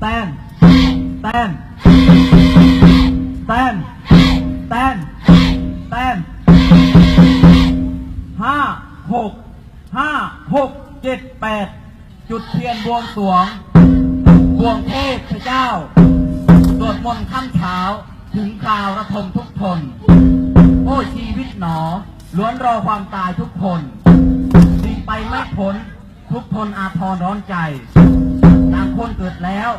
แต้มแต้มแต้มแต้มแต้มห้าหกห้าหกเจ็ดแปดจุดเทียนบวงสวง บวงเทพเจ้าสวดมนต์ข้ามเช้าถึงคราวระทมทุกทน โอ้ชีวิตหนอ ล้วนรอความตายทุกคนดีไปไม่พ้นทุกทนอาทรร้อนใจต่างคนเกิดแล้ว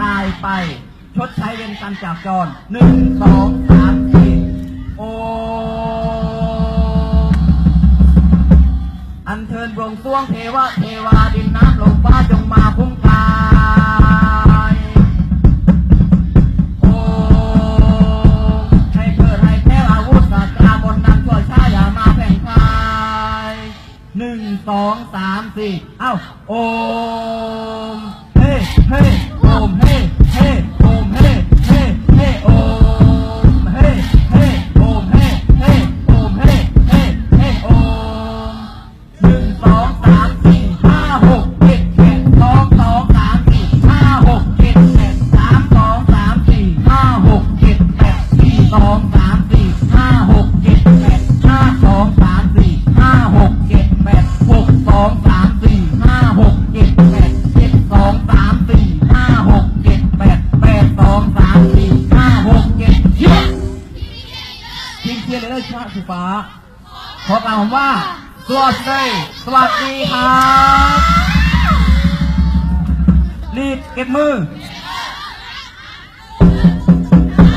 ตายไป ชดใช้เวรกันจากจรหนึ่งสองสามสี่โออันเชิญบวงสรวงเทวะเทวาดินน้ำลมฟ้าจงมาคุ้มกายโอให้เกิดให้แพ้อาวุธศาสตราบนนั้นช่วยชาอย่ามาแผ่งพายหนึ่งสองสามสี่เอ้าโอมเฮ้เฮ้โอมเฮ้ เชียร์เลยเลยชาติสีฟ้า ขอกล่าวคำว่า สวัสดีสวัสดีครับรีบเก็บมือ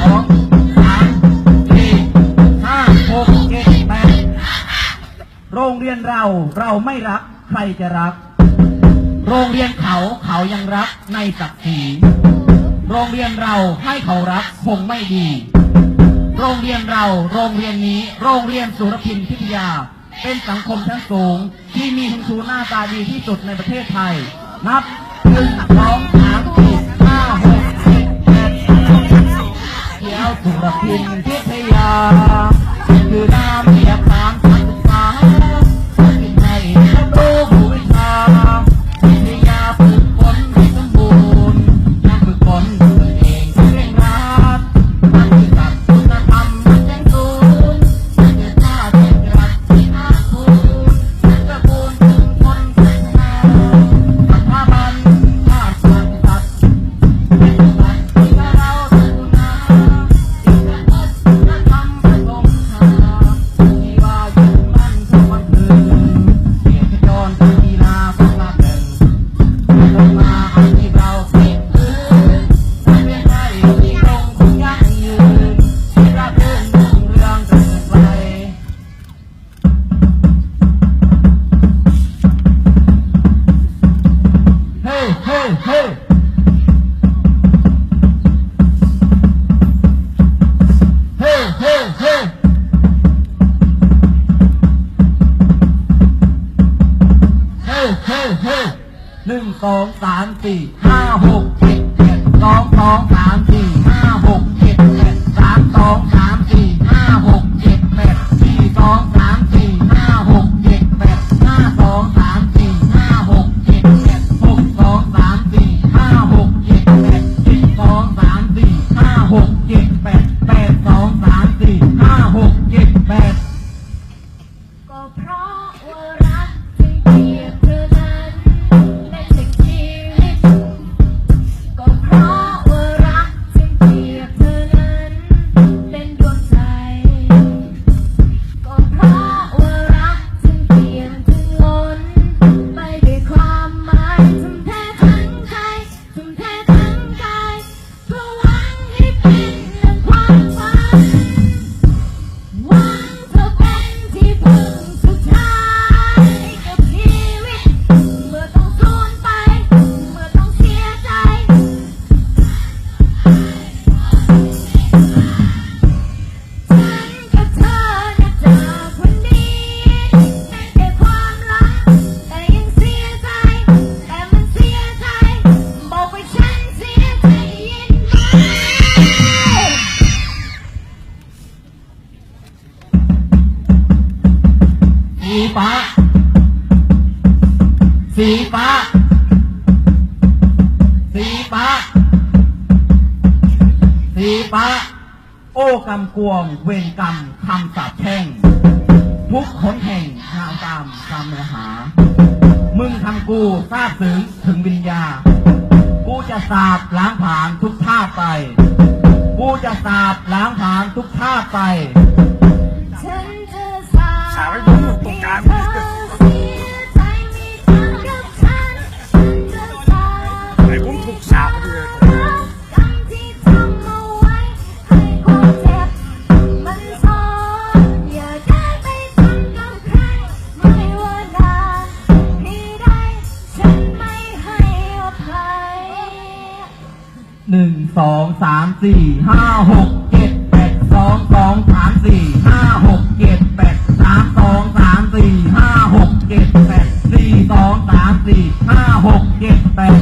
สองสามสี่ห้าหกเจ็ดแปดโรงเรียนเราเราไม่รัก ใครจะรัก โรงเรียนเขาเขายังรักในศักดิ์ศรีโรงเรียนเราให้เขารักคงไม่ดี โรงเรียนเรา โรงเรียนนี้ โรงเรียนสุรพินพิทยา เป็นสังคมชั้นสูง ที่มีคุณครูหน้าตาดีที่สุดในประเทศไทย นับหนึ่งสองสามสี่ห้าหกเจ็ดแปดเที่ยวสุรพินพิทยาคือนาม สี่ห้าหกเจ็ดเจ็ดสองสองสาม สีฟ้า สีฟ้า สีฟ้า โอ้กำกวง เวรกรรมคำสาปแช่งทุกขนแห่งนาวตามตามเนื้อหา มึงทำกูทราบถึงถึงวิญญา กูจะสาบล้างผานทุกท่าไป กูจะสาบล้างผานทุกท่าไป ฉันจะสาบสาบให้ดูตรงกลาง หนึ่งสองสามสี่ห้าหกเจ็ดแปดสองสองสามสี่ห้าหกเจ็ดแปดสามสองสามสี่ห้าหกเจ็ดแปดสี่สองสามสี่ห้าหกเจ็ดแปด